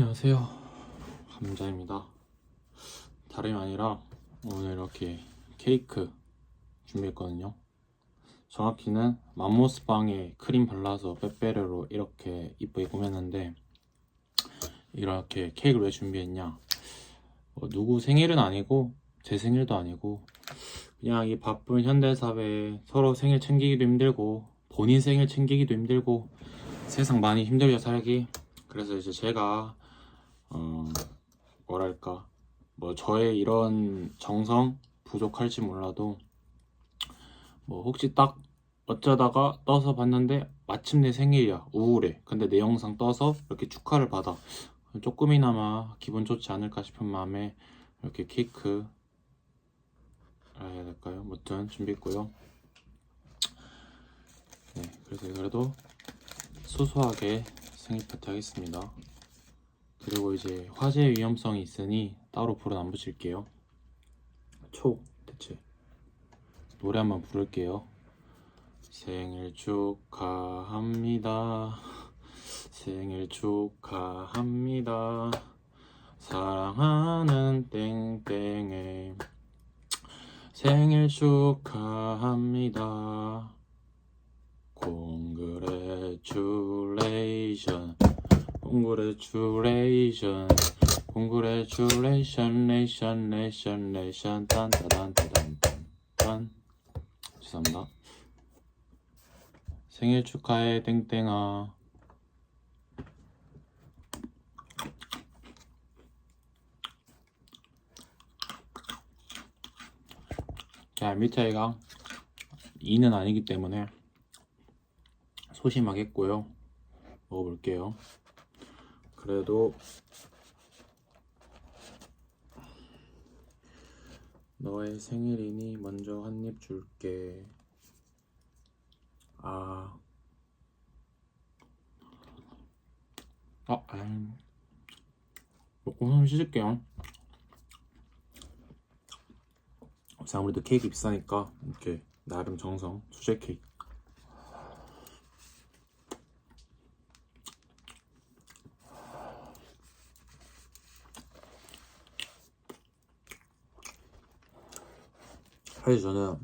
안녕하세요. 감자입니다. 다름이 아니라 오늘 이렇게 케이크 준비했거든요. 정확히는 맘모스 빵에 크림 발라서 빼빼로로 이렇게 이쁘게 꾸몄는데 이렇게 케이크를 왜 준비했냐? 뭐 누구 생일은 아니고 제 생일도 아니고 그냥 이 바쁜 현대사회에 서로 생일 챙기기도 힘들고 본인 생일 챙기기도 힘들고 세상 많이 힘들죠 살기 그래서 이제 제가 어 뭐랄까. 뭐 저의 이런 정성 부족할지 몰라도 뭐 혹시 딱 어쩌다가 떠서 봤는데 마침 내 생일이야. 우울해. 근데 내 영상 떠서 이렇게 축하를 받아. 조금이나마 기분 좋지 않을까 싶은 마음에 이렇게 케이크 해야 될까요? 무튼 준비했고요. 네 그래서 그래도 소소하게 생일 파티 하겠습니다. 그리고 이제 화재 위험성이 있으니 따로 불은 안 붙일게요. 초 대체 노래 한번 부를게요. 생일 축하합니다. 생일 축하합니다. 사랑하는 땡땡의 생일 축하합니다. Congratulation, congratulation, congratulation, nation, nation, nation, 딴따단따단딴. 죄송합니다. 생일 축하해, 땡땡아. 자, 밑에가 2는 아니기 때문에 소심하겠고요. 먹어볼게요. 그래도 너의 생일이니 먼저 한 입 줄게. 아, 아, 음. 먹고 손 씻을게요. 아무래도 케이크 비싸니까 이렇게 나름 정성 수제 케이크. 사실 저는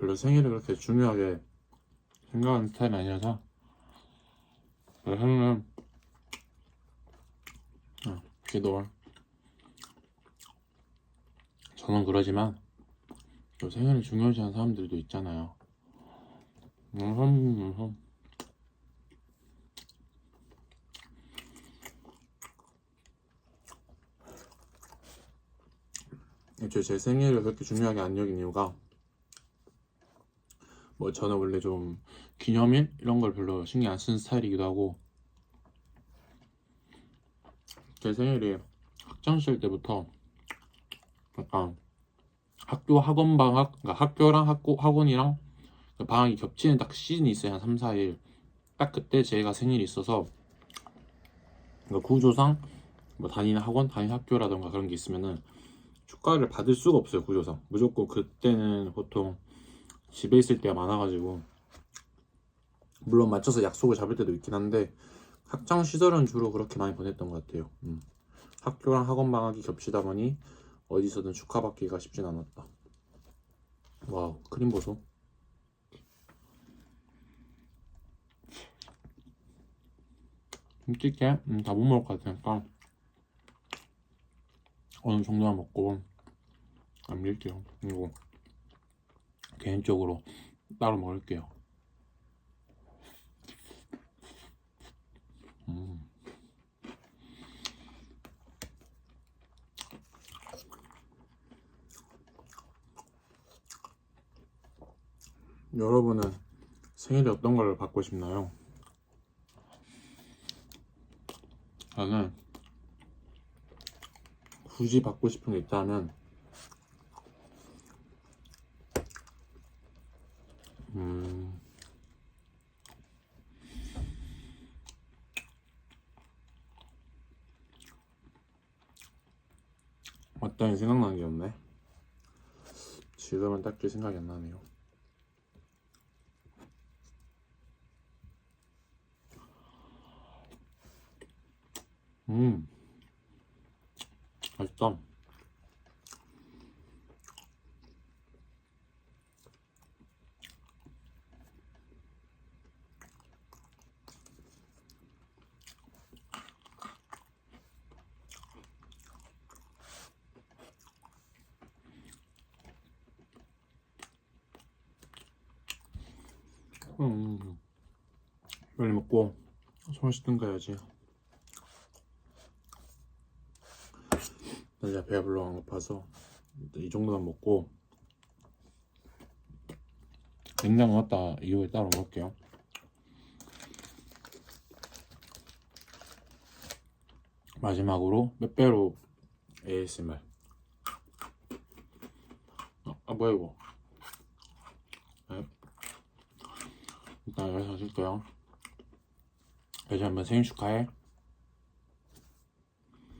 별로 생일을 그렇게 중요하게 생각하는 스타일이 아니라서 생일은 어, 기도 저는 그러지만 또 생일을 중요시 하는 사람들도 있잖아요. 음, 음, 애초에 제 생일을 그렇게 중요하게 안 여긴 이유가 뭐 저는 원래 좀 기념일 이런 걸 별로 신경 안 쓰는 스타일이기도 하고 제 생일이 학창 시절 때부터 약간 학교 학원 방학 그러니까 학교랑 학고 학원이랑 그 방학이 겹치는 딱 시즌이 있어요. 한 3, 4일. 딱 그때 제가 생일이 있어서 그러니까 구조상 뭐 다니는 학원 다니는 학교라던가 그런 게 있으면은 축가를 받을 수가 없어요 구조상. 무조건 그때는 보통 집에 있을 때가 많아가지고. 물론 맞춰서 약속을 잡을 때도 있긴 한데 학창 시절은 주로 그렇게 많이 보냈던 것 같아요. 음. 학교랑 학원 방학이 겹치다 보니 어디서든 축하받기가 쉽진 않았다. 와우 크림 보소. 솔직히 음, 다못 먹을 것 같으니까 어느 정도만 먹고 남길게요. 그리고 개인적으로 따로 먹을게요. 음. 여러분은 생일에 어떤 걸 받고 싶나요? 저는 굳이 받고 싶은 게 있다면 음 어떤 생각나는 게 없네. 지금은 딱히 생각이 안 나네요. 음, 맛있다. 음, 빨리 먹고 손 씻든 가야지. 이제 배가 별로 안 고파서 이 정도만 먹고 냉장고 넣었다 이후에 따로 먹을게요. 마지막으로 빼빼로 ASMR. 어, 아 뭐야 이거? 네. 일단 여기서 쓸게요. 다시 한번 생일 축하해.